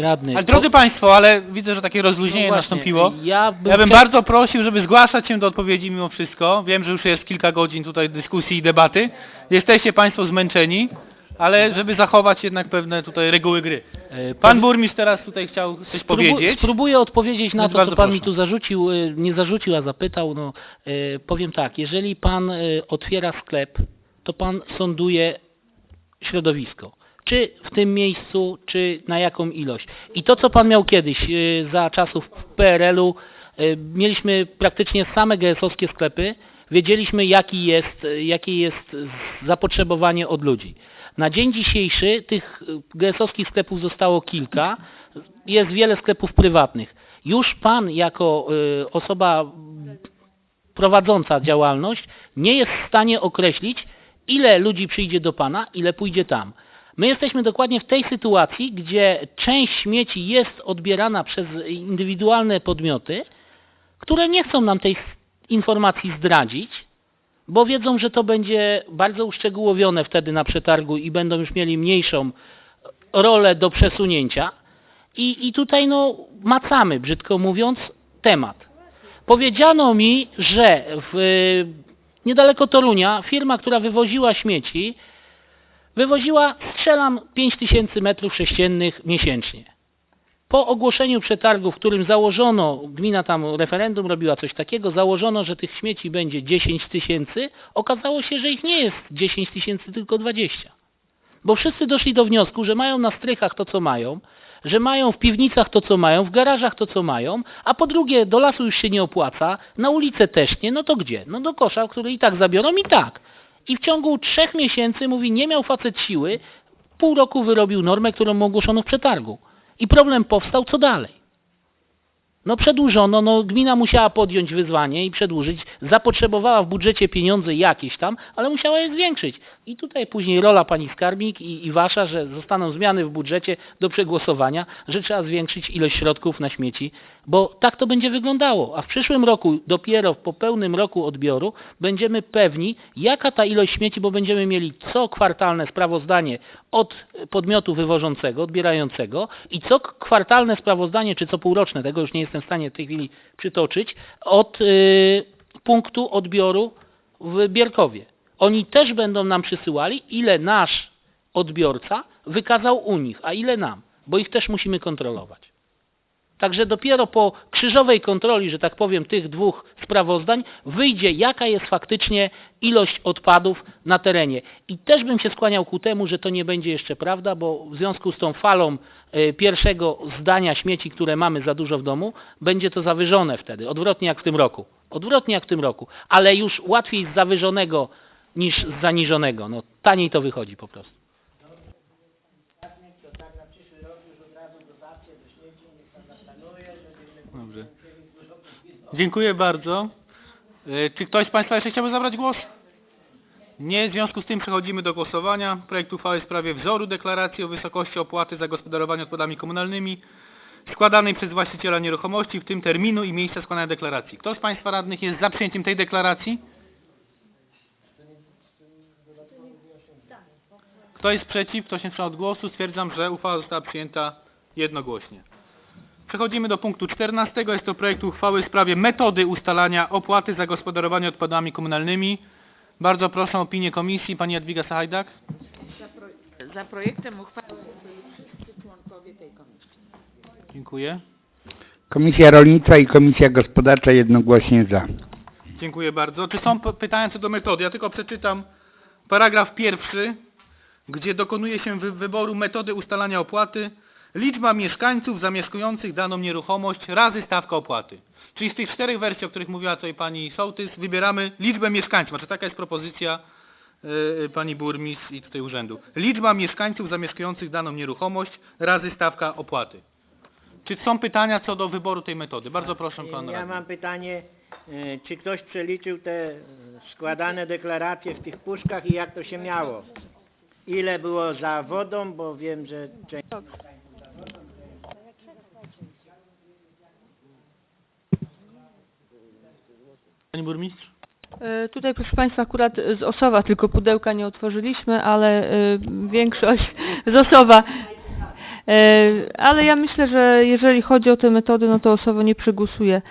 radny. Ale drodzy Państwo, ale widzę, że takie rozluźnienie No właśnie, nastąpiło. Ja bym, Ja bym bardzo prosił, żeby zgłaszać się do odpowiedzi mimo wszystko. Wiem, że już jest kilka godzin tutaj dyskusji i debaty. Jesteście Państwo zmęczeni, ale żeby zachować jednak pewne tutaj reguły gry. e, Pan burmistrz teraz tutaj chciał coś Spróbu- powiedzieć. Spróbuję odpowiedzieć na Więc to, co bardzo pan proszę. mi tu zarzucił, y, nie zarzucił, a zapytał. No, y, powiem tak, jeżeli pan y, otwiera sklep, to pan sąduje środowisko. Czy w tym miejscu, czy na jaką ilość. I to, co pan miał kiedyś y, za czasów PRL-u, y, mieliśmy praktycznie same GS-owskie sklepy, wiedzieliśmy jaki jest, y, jakie jest zapotrzebowanie od ludzi. Na dzień dzisiejszy tych GS-owskich sklepów zostało kilka, jest wiele sklepów prywatnych. Już pan jako osoba prowadząca działalność nie jest w stanie określić, ile ludzi przyjdzie do pana, ile pójdzie tam. My jesteśmy dokładnie w tej sytuacji, gdzie część śmieci jest odbierana przez indywidualne podmioty, które nie chcą nam tej informacji zdradzić, bo wiedzą, że to będzie bardzo uszczegółowione wtedy na przetargu i będą już mieli mniejszą rolę do przesunięcia. I, i tutaj no macamy, brzydko mówiąc, temat. Powiedziano mi, że w, niedaleko Torunia firma, która wywoziła śmieci, wywoziła, strzelam, 5000 metrów sześciennych miesięcznie. Po ogłoszeniu przetargu, w którym założono, gmina tam referendum robiła coś takiego, założono, że tych śmieci będzie 10 tysięcy, okazało się, że ich nie jest 10 tysięcy, tylko 20. Bo wszyscy doszli do wniosku, że mają na strychach to, co mają, że mają w piwnicach to, co mają, w garażach to, co mają, a po drugie, do lasu już się nie opłaca, na ulicę też nie, no to gdzie? No do kosza, który i tak zabiorą i tak. I w ciągu trzech miesięcy, mówi, nie miał facet siły, pół roku wyrobił normę, którą mu ogłoszono w przetargu. I problem powstał, co dalej? No przedłużono, no gmina musiała podjąć wyzwanie i przedłużyć, zapotrzebowała w budżecie pieniądze jakieś tam, ale musiała je zwiększyć. I tutaj później rola pani skarbnik i, i wasza, że zostaną zmiany w budżecie do przegłosowania, że trzeba zwiększyć ilość środków na śmieci, bo tak to będzie wyglądało. A w przyszłym roku, dopiero po pełnym roku odbioru, będziemy pewni, jaka ta ilość śmieci, bo będziemy mieli co kwartalne sprawozdanie od podmiotu wywożącego, odbierającego i co kwartalne sprawozdanie, czy co półroczne, tego już nie jestem w stanie w tej chwili przytoczyć, od y, punktu odbioru w Bierkowie. Oni też będą nam przysyłali, ile nasz odbiorca wykazał u nich, a ile nam, bo ich też musimy kontrolować. Także dopiero po krzyżowej kontroli, że tak powiem, tych dwóch sprawozdań wyjdzie, jaka jest faktycznie ilość odpadów na terenie. I też bym się skłaniał ku temu, że to nie będzie jeszcze prawda, bo w związku z tą falą e, pierwszego zdania śmieci, które mamy za dużo w domu, będzie to zawyżone wtedy, odwrotnie jak w tym roku. Odwrotnie jak w tym roku, ale już łatwiej z zawyżonego niż z zaniżonego. No, taniej to wychodzi po prostu. Dobrze. Dziękuję bardzo. E, Czy ktoś z Państwa jeszcze chciałby zabrać głos? Nie, w związku z tym przechodzimy do głosowania. Projekt uchwały w sprawie wzoru deklaracji o wysokości opłaty za gospodarowanie odpadami komunalnymi składanej przez właściciela nieruchomości, w tym terminu i miejsca składania deklaracji. Kto z Państwa radnych jest za przyjęciem tej deklaracji? Kto jest przeciw? Kto się wstrzymał od głosu? Stwierdzam, że uchwała została przyjęta jednogłośnie. Przechodzimy do punktu 14. Jest to projekt uchwały w sprawie metody ustalania opłaty za gospodarowanie odpadami komunalnymi. Bardzo proszę o opinię komisji. Pani Jadwiga Sahajdak. Za, pro, za projektem uchwały byli wszyscy członkowie tej komisji. Dziękuję. Komisja Rolnictwa i Komisja Gospodarcza jednogłośnie za. Dziękuję bardzo. Czy są pytania co do metody? Ja tylko przeczytam paragraf pierwszy, gdzie dokonuje się wy wyboru metody ustalania opłaty. Liczba mieszkańców zamieszkujących daną nieruchomość razy stawka opłaty. Czyli z tych czterech wersji, o których mówiła tutaj pani Sołtys, wybieramy liczbę mieszkańców. Znaczy taka jest propozycja yy, pani burmistrz i tutaj urzędu. Liczba mieszkańców zamieszkujących daną nieruchomość razy stawka opłaty. Czy są pytania co do wyboru tej metody? Bardzo proszę pan Ja radny. mam pytanie, e, czy ktoś przeliczył te składane deklaracje w tych puszkach i jak to się miało? Ile było za wodą, bo wiem, że część... Pani burmistrz? E, Tutaj proszę Państwa akurat z Osowa tylko pudełka nie otworzyliśmy, ale e, większość z Osowa. E, Ale ja myślę, że jeżeli chodzi o te metody, no to osoba nie przegłosuje.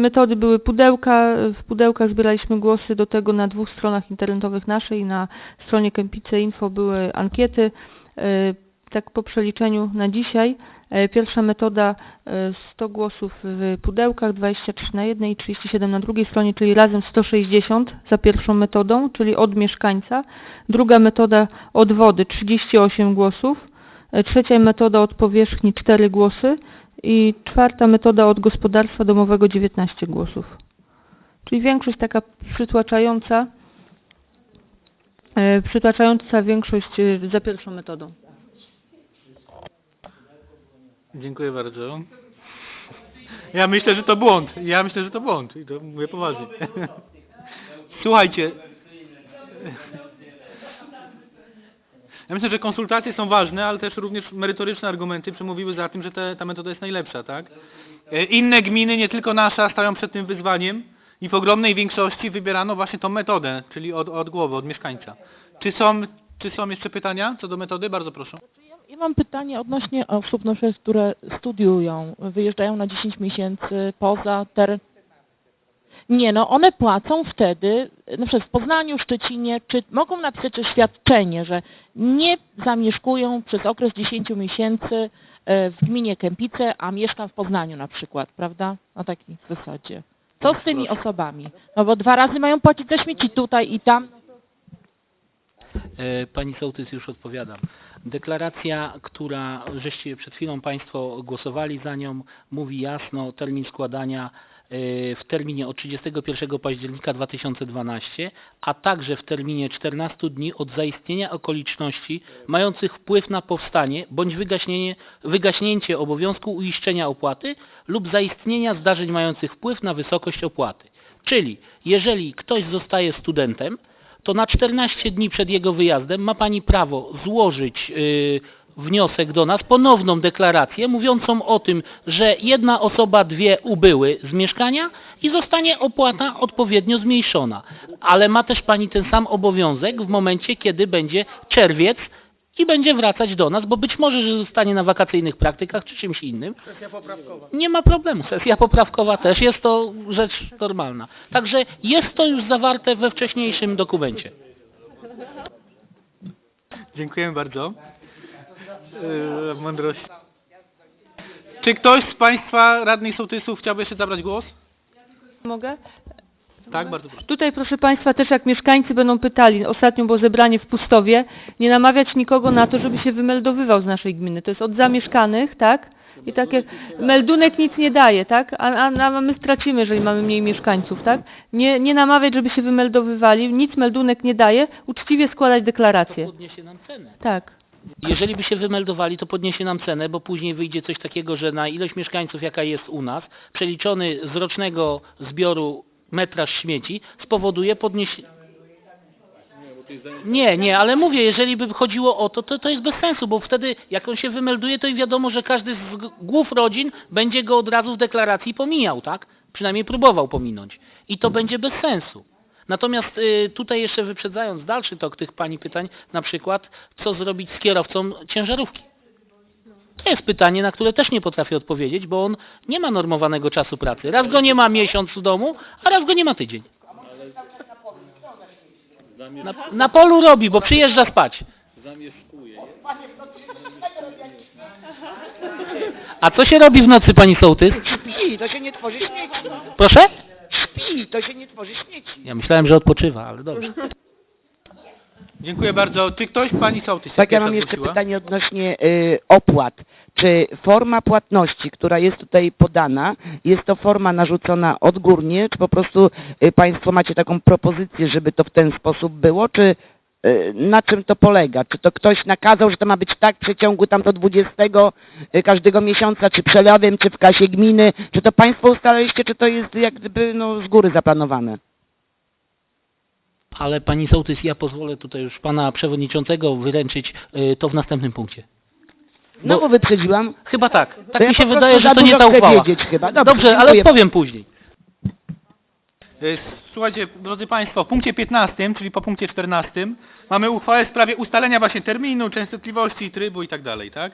Metody były pudełka, w pudełkach zbieraliśmy głosy, do tego na dwóch stronach internetowych naszej na stronie Kempice Info były ankiety. Tak po przeliczeniu na dzisiaj, pierwsza metoda e, 100 głosów w pudełkach, 23 na jednej i 37 na drugiej stronie, czyli razem 160 za pierwszą metodą, czyli od mieszkańca. Druga metoda od wody 38 głosów. E, Trzecia metoda od powierzchni 4 głosy i czwarta metoda od gospodarstwa domowego 19 głosów. Czyli większość taka przytłaczająca, e, przytłaczająca większość e, za pierwszą metodą. Dziękuję bardzo. Ja myślę, że to błąd. Ja myślę, że to błąd. I to mówię poważnie. Słuchajcie. Ja myślę, że konsultacje są ważne, ale też również merytoryczne argumenty przemówiły za tym, że te, ta metoda jest najlepsza, tak? E, Inne gminy, nie tylko nasza, stają przed tym wyzwaniem i w ogromnej większości wybierano właśnie tą metodę, czyli od, od głowy, od mieszkańca. Czy są, czy są jeszcze pytania co do metody? Bardzo proszę. Ja mam pytanie odnośnie osób, przykład, które studiują, wyjeżdżają na 10 miesięcy poza teren. Nie, no one płacą wtedy, na przykład w Poznaniu, Szczecinie, czy mogą napisać oświadczenie, że nie zamieszkują przez okres 10 miesięcy e, w gminie Kępice, a mieszkam w Poznaniu na przykład, prawda? Na takiej zasadzie. Co z tymi osobami? No bo dwa razy mają płacić za śmieci tutaj i tam. E, Pani Sołtys już odpowiadam. Deklaracja, która żeście przed chwilą Państwo głosowali za nią, mówi jasno termin składania e, w terminie od 31 października 2012, a także w terminie 14 dni od zaistnienia okoliczności mających wpływ na powstanie bądź wygaśnięcie obowiązku uiszczenia opłaty lub zaistnienia zdarzeń mających wpływ na wysokość opłaty. Czyli jeżeli ktoś zostaje studentem, to na 14 dni przed jego wyjazdem ma Pani prawo złożyć yy, wniosek do nas, ponowną deklarację mówiącą o tym, że jedna osoba, dwie ubyły z mieszkania i zostanie opłata odpowiednio zmniejszona. Ale ma też Pani ten sam obowiązek w momencie, kiedy będzie czerwiec i będzie wracać do nas, bo być może, że zostanie na wakacyjnych praktykach czy czymś innym. Nie ma problemu. Sesja poprawkowa też jest to rzecz normalna. Także jest to już zawarte we wcześniejszym dokumencie. Dziękujemy bardzo. Yy, mądrość. Czy ktoś z Państwa radnych sołtysów chciałby jeszcze zabrać głos? Mogę? Tak, bardzo proszę. Tutaj, proszę Państwa, też jak mieszkańcy będą pytali, ostatnio było zebranie w Pustowie, nie namawiać nikogo na to, żeby się wymeldowywał z naszej gminy. To jest od zamieszkanych, tak? I takie, meldunek nic nie daje, tak? A, a, a my stracimy, jeżeli mamy mniej mieszkańców, tak? Nie, nie namawiać, żeby się wymeldowywali, nic meldunek nie daje, uczciwie składać To deklaracje. podniesie nam cenę. Tak. Jeżeli by się wymeldowali, to podniesie nam cenę, bo później wyjdzie coś takiego, że na ilość mieszkańców, jaka jest u nas, przeliczony z rocznego zbioru metraż śmieci, spowoduje podniesienie. Nie, nie, ale mówię, jeżeli by chodziło o to, to to jest bez sensu, bo wtedy jak on się wymelduje, to i wiadomo, że każdy z głów rodzin będzie go od razu w deklaracji pomijał, tak? Przynajmniej próbował pominąć. I to będzie bez sensu. Natomiast y, tutaj jeszcze wyprzedzając dalszy tok tych Pani pytań, na przykład, co zrobić z kierowcą ciężarówki? To jest pytanie, na które też nie potrafię odpowiedzieć, bo on nie ma normowanego czasu pracy. Raz go nie ma miesiąc w domu, a raz go nie ma tydzień. Na, na polu robi, bo przyjeżdża spać. A co się robi w nocy, pani sołtys? Śpi, to się nie tworzy śmieci. Proszę? Śpi, to się nie tworzy śmieci. Ja myślałem, że odpoczywa, ale dobrze. Dziękuję bardzo. Czy ktoś Pani Sołtys Tak, ja mam jeszcze zgłosiła? pytanie odnośnie y, opłat. Czy forma płatności, która jest tutaj podana, jest to forma narzucona odgórnie, czy po prostu y, Państwo macie taką propozycję, żeby to w ten sposób było, czy y, na czym to polega? Czy to ktoś nakazał, że to ma być tak w przeciągu tamto 20 y, każdego miesiąca, czy przelewem, czy w kasie gminy? Czy to Państwo ustaliliście, czy to jest jak gdyby no, z góry zaplanowane? Ale pani sołtys, ja pozwolę tutaj już pana przewodniczącego wyręczyć y, to w następnym punkcie. No Bo- bo wyprzedziłam. Chyba tak. Tak ja mi się wydaje, że to nie ta uchwała. wiedzieć chyba. Dobrze, Dobrze, ale odpowiem później. Y, Słuchajcie, drodzy Państwo, w punkcie 15, czyli po punkcie 14, mamy uchwałę w sprawie ustalenia właśnie terminu, częstotliwości, trybu i tak dalej, tak?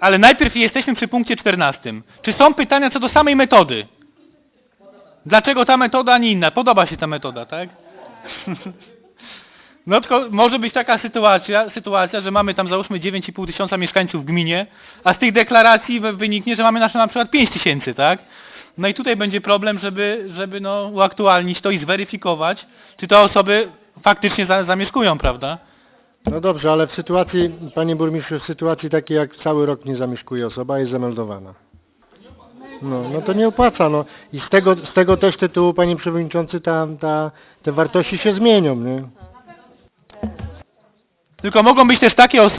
Ale najpierw jesteśmy przy punkcie 14. Czy są pytania co do samej metody? Dlaczego ta metoda, a nie inna? Podoba się ta metoda, tak? No tylko może być taka sytuacja, sytuacja, że mamy tam załóżmy 9,5 tysiąca mieszkańców w gminie, a z tych deklaracji wy- wyniknie, że mamy nasze na przykład 5 tysięcy, tak? No i tutaj będzie problem, żeby, żeby no, uaktualnić to i zweryfikować, czy te osoby faktycznie za, zamieszkują, prawda? No dobrze, ale w sytuacji, panie burmistrzu, w sytuacji takiej jak cały rok nie zamieszkuje osoba, jest zameldowana. No, no to nie opłaca, no. I z tego, z tego też tytułu, panie przewodniczący, ta, ta, te wartości się zmienią, nie? Tylko mogą być też takie osoby,